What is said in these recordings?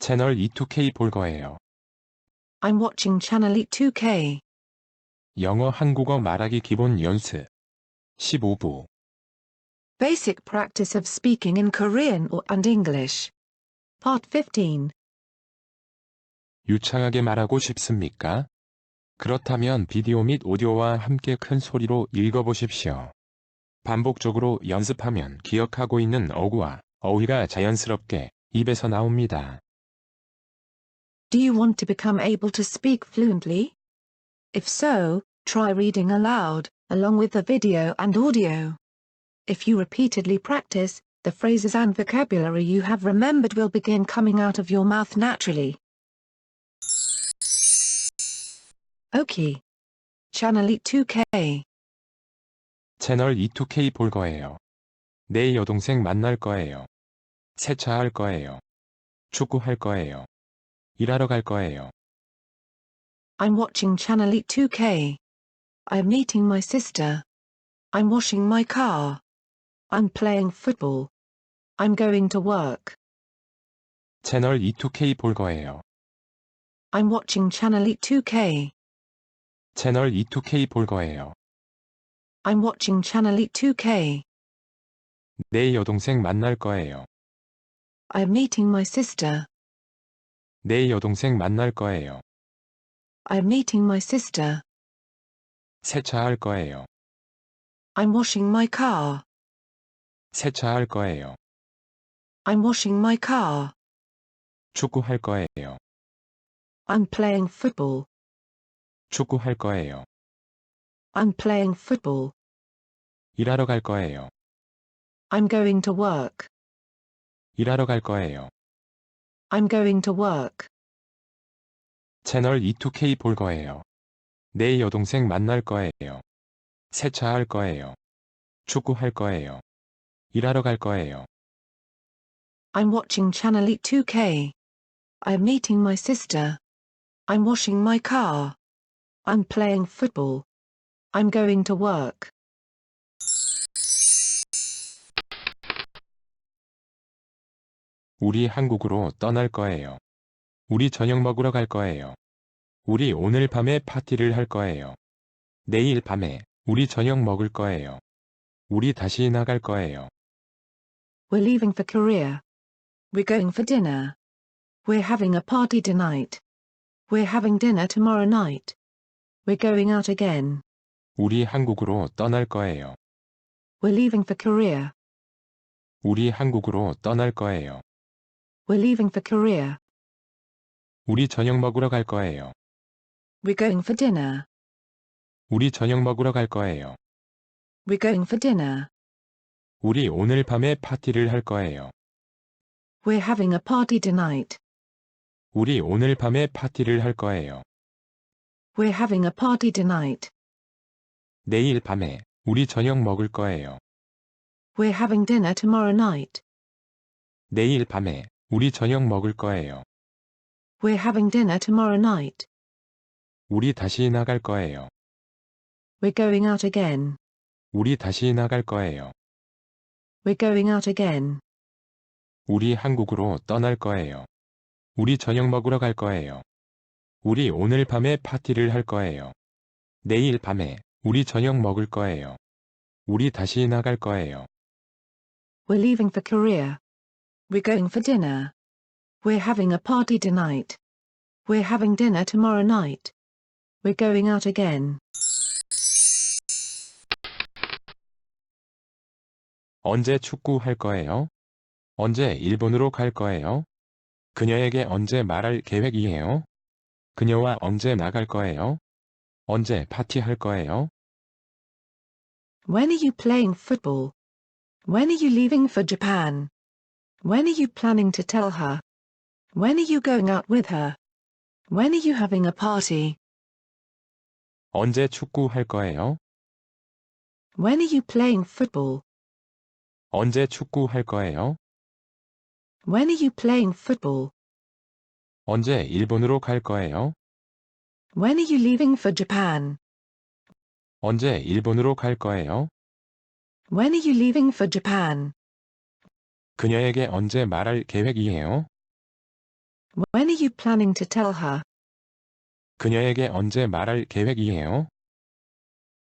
채널 E2K 볼 거예요. I'm watching Channel E 2K. 영어 한국어 말하기 기본 연습. 15부. Basic practice of speaking in Korean or and English. Part 15. 유창하게 말하고 싶습니까? 그렇다면 비디오 및 오디오와 함께 큰 소리로 읽어보십시오. 반복적으로 연습하면 기억하고 있는 어구와 어휘가 자연스럽게 입에서 나옵니다. Do you want to become able to speak fluently? If so, try reading aloud, along with the video and audio. If you repeatedly practice, the phrases and vocabulary you have remembered will begin coming out of your mouth naturally. Okay. Channel E 2K. 채널 E2K 볼 거예요. 내 여동생 만날 거예요. 세차할 거예요. 축구할 거예요. 일하러 갈 거예요. I'm watching Channel E 2K. I'm meeting my sister. I'm washing my car. I'm playing football. I'm going to work. 채널 E2K 볼 거예요. I'm watching Channel E 2K. 채널 E2K 볼 거예요. I'm watching Channel E 2K. 내 여동생 만날 거예요. I'm meeting my sister. 내 여동생 만날 거예요. I'm meeting my sister. 세차할 거예요. I'm washing my car. 세차할 거예요. I'm washing my car. 축구할 거예요. I'm playing football. 축구할 거예요. I'm playing football. 일하러 갈 거예요. I'm going to work. 일하러 갈 거예요. I'm going to work. 채널 E2K 볼 거예요. 내 여동생 만날 거예요. 세차할 거예요. 축구할 거예요. 일하러 갈 거예요. I'm watching Channel E 2K. I'm meeting my sister. I'm washing my car. I'm playing football. I'm going to work. 우리 한국으로 떠날 거예요. 우리 저녁 먹으러 갈 거예요. 우리 오늘 밤에 파티를 할 거예요. 내일 밤에 우리 저녁 먹을 거예요. 우리 다시 나갈 거예요. We're leaving for Korea. We're going for dinner. We're having a party tonight. We're having dinner tomorrow night. We're going out again. 우리 한국으로 떠날 거예요. We're leaving for Korea. 우리 한국으로 떠날 거예요. We're leaving for Korea. 우리 저녁 먹으러 갈 거예요. We're going for dinner. 우리 저녁 먹으러 갈 거예요. We're going for dinner. 우리 오늘 밤에 파티를 할 거예요. We're having a party tonight. 우리 오늘 밤에 파티를 할 거예요. We're having a party tonight. 내일 밤에 우리 저녁 먹을 거예요. We're having dinner tomorrow night. 내일 밤에 우리 저녁 먹을 거예요. We're having dinner tomorrow night. 우리 다시 나갈 거예요. We're going out again. 우리 다시 나갈 거예요. We're going out again. 우리 한국으로 떠날 거예요. 우리 저녁 먹으러 갈 거예요. 우리 오늘 밤에 파티를 할 거예요. 내일 밤에 우리 저녁 먹을 거예요. 우리 다시 나갈 거예요. We're leaving for Korea. We're going for dinner. We're having a party tonight. We're having dinner tomorrow night. We're going out again. 언제 축구할 거예요? 언제 일본으로 갈 거예요? 그녀에게 언제 말할 계획이에요? 그녀와 언제 나갈 거예요? 언제 파티할 거예요? When are you playing football? When are you leaving for Japan? When are you planning to tell her? When are you going out with her? When are you having a party? 언제 축구할 거예요? When are you playing football? 언제 축구할 거예요? When are you playing football? 언제 일본으로 갈 거예요? When are you leaving for Japan? 언제 일본으로 갈 거예요? When are you leaving for Japan? 그녀에게 언제 말할 계획이에요? When are you planning to tell her? 그녀에게 언제 말할 계획이에요?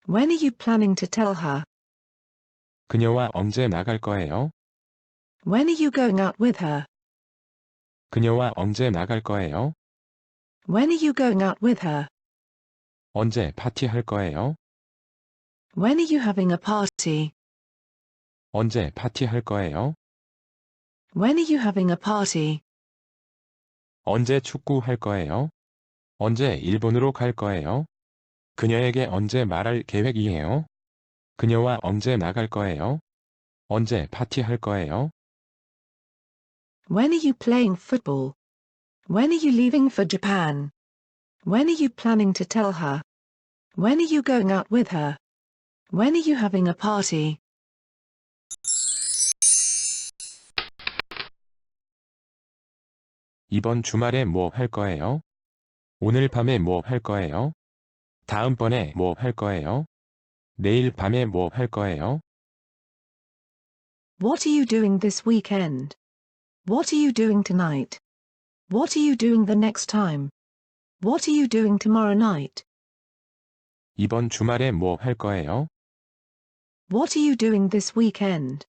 When are you planning to tell her? 그녀와 언제 나갈 거예요? When are you going out with her? 그녀와 언제 나갈 거예요? When are you going out with her? 언제 파티할 거예요? When are you having a party? 언제 파티할 거예요? When are you having a party? 언제 축구할 거예요? 언제 일본으로 갈 거예요? 그녀에게 언제 말할 계획이에요? 그녀와 언제 나갈 거예요? 언제 파티할 거예요? When are you playing football? When are you leaving for Japan? When are you planning to tell her? When are you going out with her? When are you having a party? 이번 주말에 뭐 할 거예요? 오늘 밤에 뭐 할 거예요? 다음번에 뭐 할 거예요? 내일 밤에 뭐 할 거예요? What are you doing this weekend? What are you doing tonight? What are you doing the next time? What are you doing tomorrow night? 이번 주말에 뭐 할 거예요? What are you doing this weekend?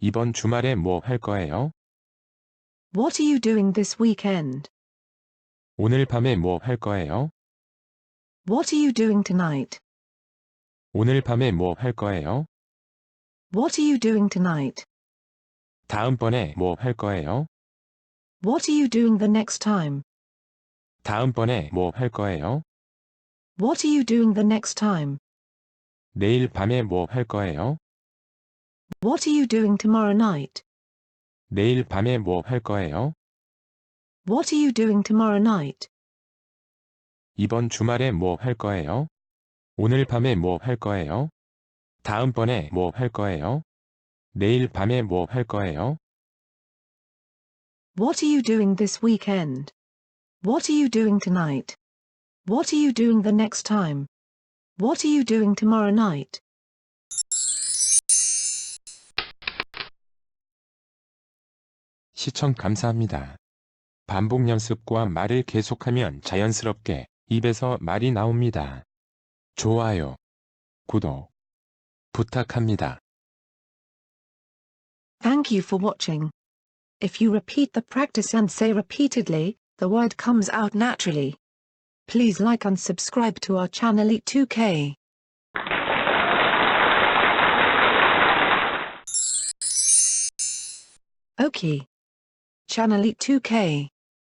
이번 주말에 뭐 할 거예요? What are you doing this weekend? 오늘 밤에 뭐 할 거예요? What are you doing tonight? 오늘 밤에 뭐 할 거예요? What are you doing tonight? 다음번에 뭐 할 거예요? What are you doing the next time? 다음번에 뭐 할 거예요? What are you doing the next time? 내일 밤에 뭐 할 거예요? What are you doing tomorrow night? 내일 밤에 뭐 할 거예요? What are you doing tomorrow night? 이번 주말에 뭐 할 거예요? 오늘 밤에 뭐 할 거예요? 다음번에 뭐 할 거예요? 내일 밤에 뭐 할 거예요? What are you doing this weekend? What are you doing tonight? What are you doing the next time? What are you doing tomorrow night? 시청 감사합니다. 반복 연습과 말을 계속하면 자연스럽게 입에서 말이 나옵니다. 좋아요, 구독 부탁합니다. Thank you for watching. If you repeat the practice and say repeatedly, the word comes out naturally. Please like and subscribe to our channel Eat2K. OK. channel e two k,